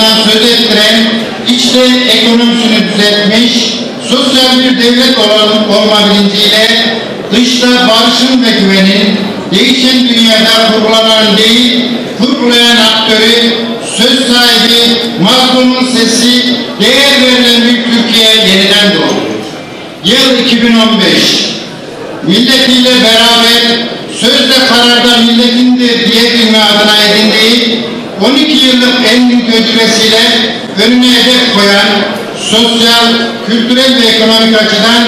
adından söz ettiren, içte ekonomisini düzeltmiş, sosyal bir devlet olan, olma bilinciyle dışta barışın ve güvenin, değişen dünyada kurgulanan değil, kurgulayan aktörü, söz sahibi, mazlumun sesi, değer verilen bir Türkiye yeniden doğdu. Yıl 2015. Milletiyle beraber sözle kararda milletindir diyebilme adına edindiği 12 yıllık en tecrübesiyle önüne hedef koyan sosyal, kültürel ve ekonomik açıdan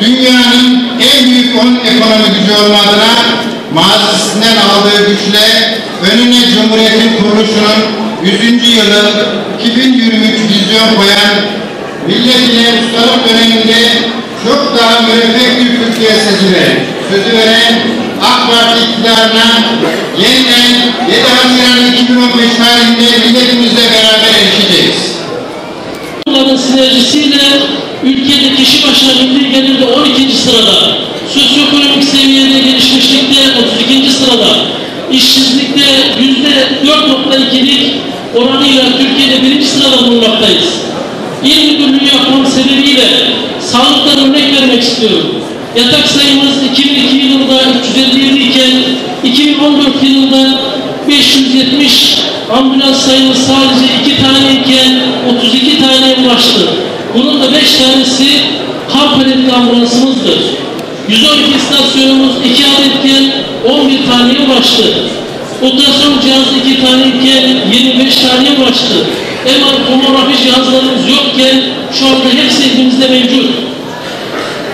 dünyanın en büyük 10 ekonomi gücü olmadığına mazisinden aldığı güçle önüne Cumhuriyet'in kuruluşunun 100. yılı 2023 vizyon koyan milletine ustalık döneminde çok daha müreffeh bir Türkiye sözü veren, sözü veren AK Parti iktidarına yeniden 7 Haziran 2015 tarihinde milletimizle beraber erişeceğiz. Bunların sinerjisiyle ülkede kişi başına milli gelirde 12. sırada, sosyoekonomik seviyede gelişmişlikte 32. sırada, işsizlikte %4.2'lik oranıyla Türkiye'de birinci sırada bulunmaktayız. İl müdürlüğü yapmam sebebiyle sağlıktan örnek vermek istiyorum. Yatak sayımız 2002 yılında 357 iken 2014 yılında 570 ambulans sayımız sadece 2 tane iken 32 taneye ulaştı. Bunun da 5 tanesi kamp paletli ambulansımızdır. 112 istasyonumuz 2 adetken 11 taneye ulaştı. Ultrason cihazı 2 tane iken 25 taneye ulaştı. MR tomografi cihazlarımız yokken şu anda hepsi elimizde mevcut.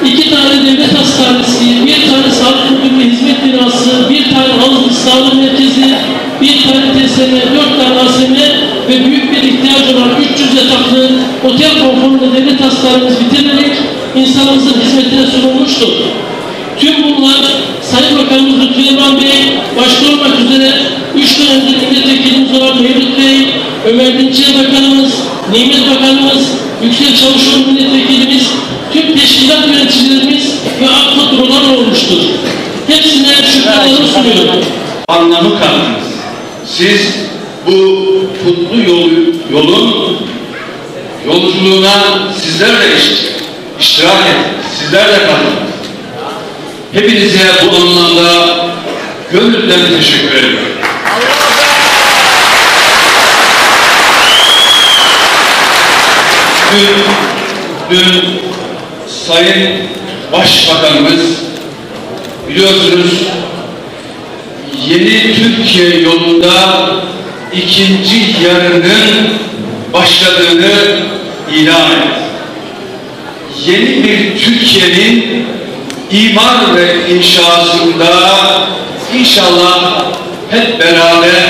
İki tane devlet hastanesi, bir tane sağlık müdürlüğü hizmet binası, bir tane halk sağlık merkezi, bir tane TSM, dört tane ASM ve büyük bir ihtiyaç olan 300 yataklı otel konforunda devlet hastanemiz bitirilerek insanımızın hizmetine sunulmuştur. Tüm bunlar Sayın Bakanımız Lütfü Elvan Bey başta olmak üzere üç dönemdir milletvekilimiz olan Mevlüt Bey, Ömer Dinçer Bakanımız, Nimet Bakanımız, Yüksek Çavuşoğlu Milletvekilimiz, tüm teşkilat yöneticilerimiz ve AK olmuştur. Hepsine şükranlarımı sunuyorum. anlamı kattınız. Siz bu kutlu yolu, yolun yolculuğuna sizler de iş- iştirak ettiniz. Sizler de katıldınız. Hepinize bu anlamda gönülden teşekkür ediyorum. Dün, dün Sayın Başbakanımız biliyorsunuz yeni Türkiye yolunda ikinci yarının başladığını ilan etti. Yeni bir Türkiye'nin imar ve inşasında inşallah hep beraber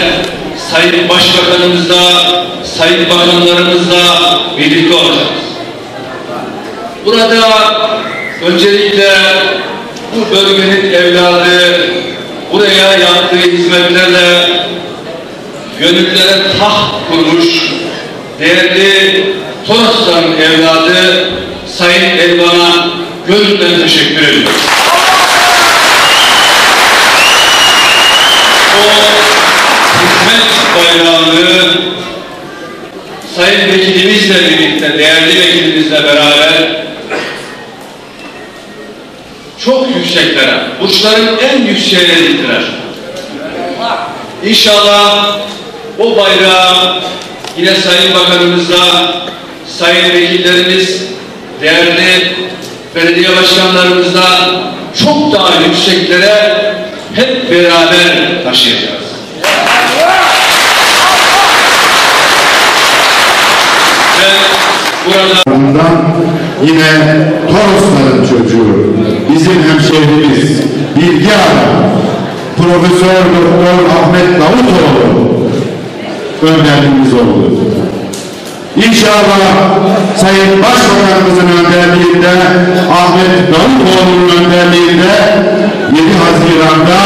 Sayın Başbakanımızla, Sayın Bakanlarımızla birlikte olacağız. Burada öncelikle bu bölgenin evladı değerli Torosların evladı Sayın Elvan'a gönülden teşekkür ediyorum. O hizmet bayrağını Sayın Vekilimizle birlikte, değerli vekilimizle beraber çok yükseklere, burçların en yükseğine diktiler. İnşallah o bayrağı yine Sayın Bakanımızla, Sayın Vekillerimiz, değerli belediye başkanlarımızla çok daha yükseklere hep beraber taşıyacağız. Ve burada yine Torosların çocuğu, bizim hemşehrimiz, bilgi adamı, Profesör Doktor Ahmet Davutoğlu önderliğimiz oldu. İnşallah Sayın Başbakanımızın önderliğinde Ahmet Davutoğlu'nun önderliğinde 7 Haziran'da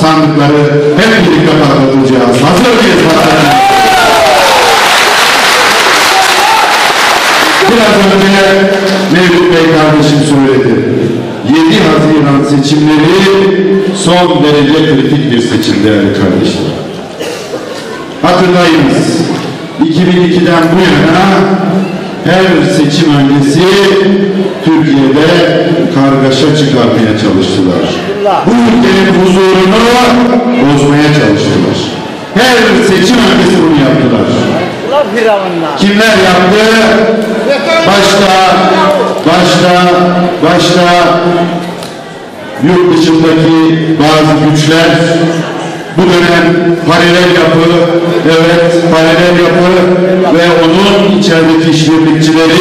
sandıkları hep birlikte patlatacağız. Hazır mıyız? Biraz önce Mevlüt Bey kardeşim söyledi. 7 Haziran seçimleri son derece kritik bir seçim değerli kardeşlerim. Hatırlayınız, 2002'den bu yana her seçim öncesi Türkiye'de kargaşa çıkarmaya çalıştılar. Bu ülkenin huzurunu bozmaya çalıştılar. Her seçim öncesi bunu yaptılar. Kimler yaptı? Başta, başta, başta yurt dışındaki bazı güçler bu dönem paralel yapı, evet paralel yapı ve onun içerideki işbirlikçileri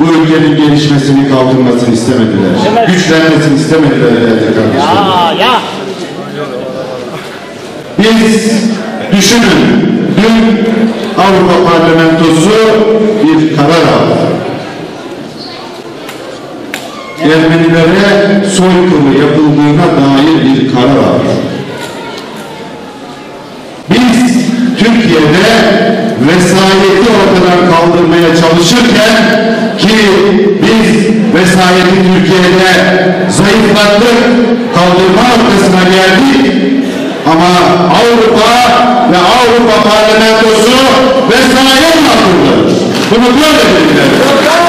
bu ülkenin gelişmesini kalkınmasını istemediler. Güçlenmesini istemediler değerli kardeşlerim. Aa ya. Biz düşünün, dün Avrupa Parlamentosu bir karar aldı. Ermenilere soykırımı yapıldığına dair bir karar aldı. Biz Türkiye'de vesayeti ortadan kaldırmaya çalışırken ki biz vesayeti Türkiye'de zayıflattık, kaldırma noktasına geldik ama Avrupa ve Avrupa Parlamentosu vesayet kaldırdı. Bunu böyle dediler.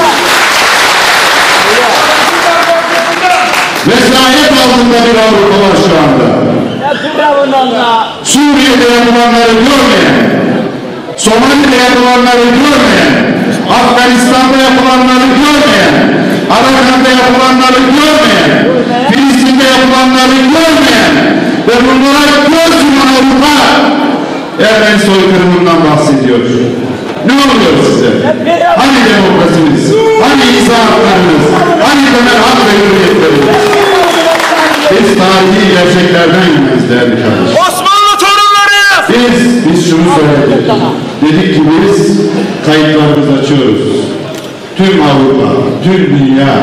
Vesayet altında bir Avrupa var şu anda. Suriye'de yapılanları görmeyen, Somali'de yapılanları görmeyen, Afganistan'da yapılanları görmeyen, Arakan'da yapılanları görmeyen, Filistin'de yapılanları görmeyen ve bunlara göz yuman Avrupa Ermeni soykırımından bahsediyor. Ne oluyor size? Hani demokrasiniz? Hani insan haklarınız? Hani temel hak ve hürriyetleriniz? Biz tarihi gerçeklerden yürüyoruz değerli kardeşim. Osmanlı torunları! Biz, biz şunu söyledik. Dedik ki biz kayıtlarımızı açıyoruz. Tüm Avrupa, tüm dünya,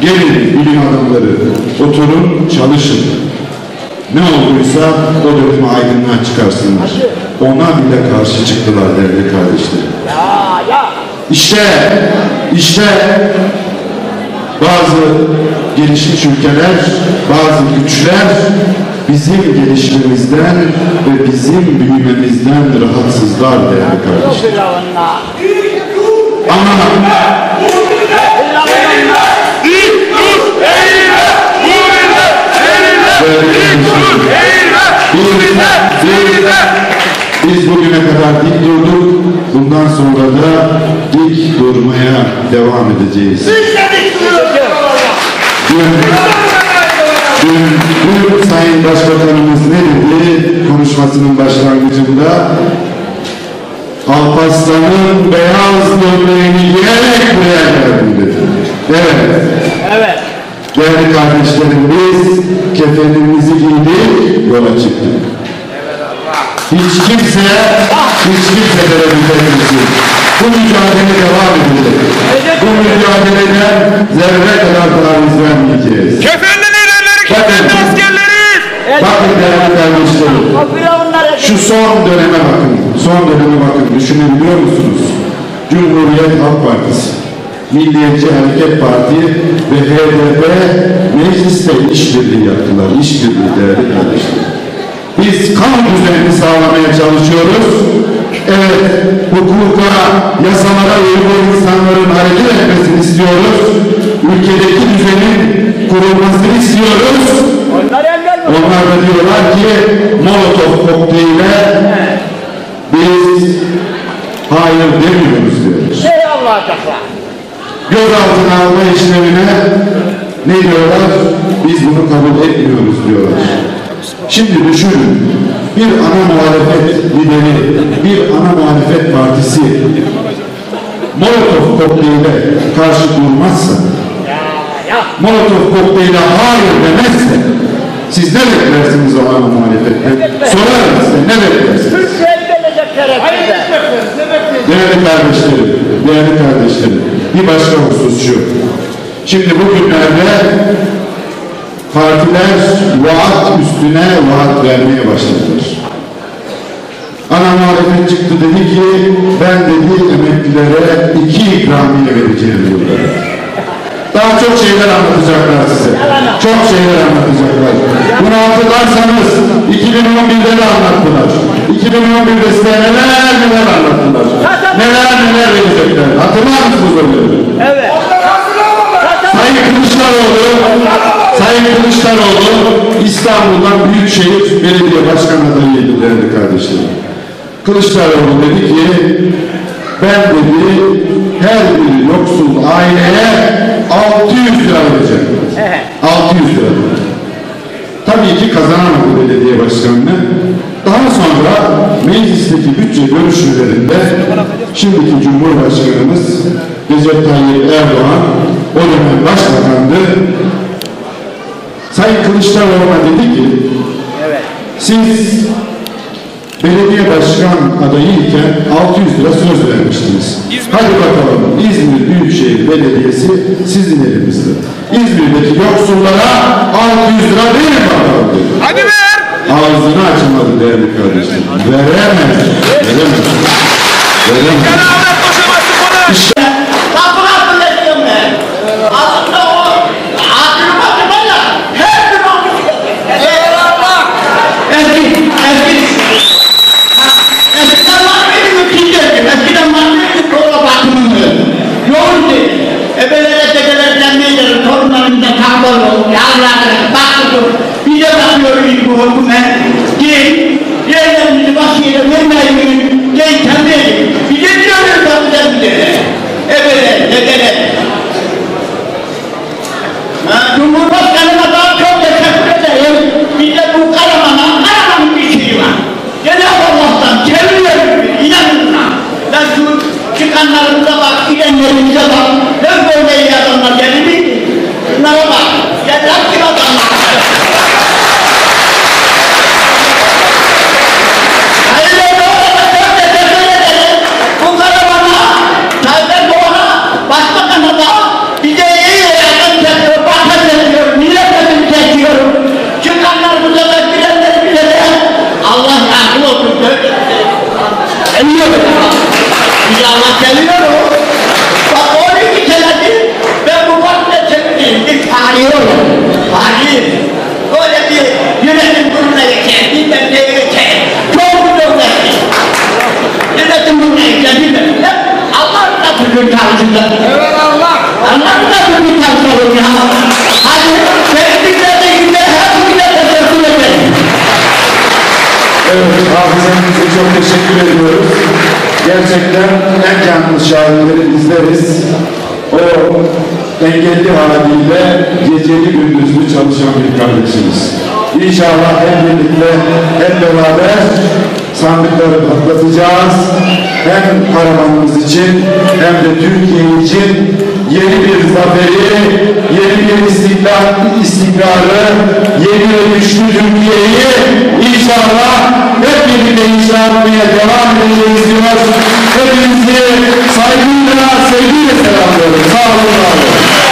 gelin bilim adamları, oturun, çalışın. Ne olduysa o dönemi aydınlığa çıkarsınlar. Ona bile karşı çıktılar değerli kardeşlerim. İşte, işte bazı gelişmiş ülkeler, bazı güçler bizim gelişmemizden ve bizim büyümemizden rahatsızlar değerli firavunlar. Ama biz, biz bugüne kadar dik durduk, bundan sonra da dik durmaya devam edeceğiz. Dün, dün, dün Sayın Başbakanımız ne dedi konuşmasının başlangıcında? Alparslan'ın beyaz gömleğini giyerek buraya geldi dedi. Evet. Evet. Değerli kardeşlerim biz kefenimizi giydik yola çıktık. Hiç kimse, hiç kimse tereddüt etmesin. Bu mücadele devam edecek. Bu mücadeleden zerre kadar taviz vermeyeceğiz. Kefenliler elleri kefenli askerleriz! Bakın değerli kardeşlerim. Şu son döneme bakın. Son döneme bakın. Düşünebiliyor musunuz? Cumhuriyet Halk Partisi, Milliyetçi Hareket Parti ve HDP mecliste işbirliği yaptılar. İşbirliği değerli kardeşlerim. Biz kamu düzenini sağlamaya çalışıyoruz. Evet, hukuka, yasalara uygun insanların hareket etmesini istiyoruz. Ülkedeki düzenin kurulmasını istiyoruz. Onlar da diyorlar ki Molotov kokteyline biz hayır demiyoruz diyoruz. Ey Allah takla. Gözaltına alma işlemine ne diyorlar? Biz bunu kabul etmiyoruz diyorlar. Şimdi düşünün bir ana muhalefet lideri, bir ana muhalefet partisi Molotov kokteyline karşı durmazsa Ya ya. Molotov kokteyline hayır demezse siz ne beklersiniz o ana muhalefetten? Sorarım size ne beklersiniz? Değerli kardeşlerim, değerli kardeşlerim bir başka husus şu. Şimdi bugünlerde partiler vaat üstüne vaat vermeye başladılar. Ana muhalefet çıktı dedi ki ben dedi emeklilere iki ikramiye vereceğim diyorlar. Daha çok şeyler anlatacaklar size. Çok şeyler anlatacaklar. Bunu hatırlarsanız 2011'de de anlattılar. 2011'de size neler neler anlattılar. Neler neler verecekler. Hatırlar mısınız onları? Evet. Sayın Kılıçdaroğlu, Sayın Kılıçdaroğlu İstanbul'dan Büyükşehir Belediye Başkan adayıydı değerli kardeşlerim. Kılıçdaroğlu dedi ki ben dedi her bir yoksul aileye 600 lira vereceğim. 600 lira. Tabii ki kazanamadı belediye başkanını. Daha sonra meclisteki bütçe görüşmelerinde şimdiki Cumhurbaşkanımız Recep Tayyip Erdoğan o dönem başbakandı. Sayın Kılıçdaroğlu'na dedi ki siz belediye başkan adayıyken 600 lira söz vermiştiniz. Hadi bakalım İzmir Büyükşehir Belediyesi sizin elinizde. İzmir'deki yoksullara 600 lira verin bakalım dedi. Hadi ver. Ağzını açamadı değerli kardeşlerim. Veremez. Veremez. Veremez. Cenab-ı koşaması bakıyoruz bu karşında. Evet Allah. Allah da bugün karşında ya. Hadi sevdiklerde güzel, her güzel teşekkür ederim. Evet, hafızamıza çok teşekkür ediyoruz. Gerçekten en canlı şahitleri bizleriz. O engelli haliyle geceli gündüzlü çalışan bir kardeşimiz. İnşallah hep birlikte, hep beraber sandıkları patlatacağız. Hem Karamanımız için hem de Türkiye için yeni bir zaferi, yeni bir istikrar, istikrarı, yeni ve güçlü Türkiye'yi inşallah hep birlikte inşa etmeye devam edeceğiz diyor. Hepinizi saygıyla, sevgiyle selamlıyorum. Sağ olun. var olun.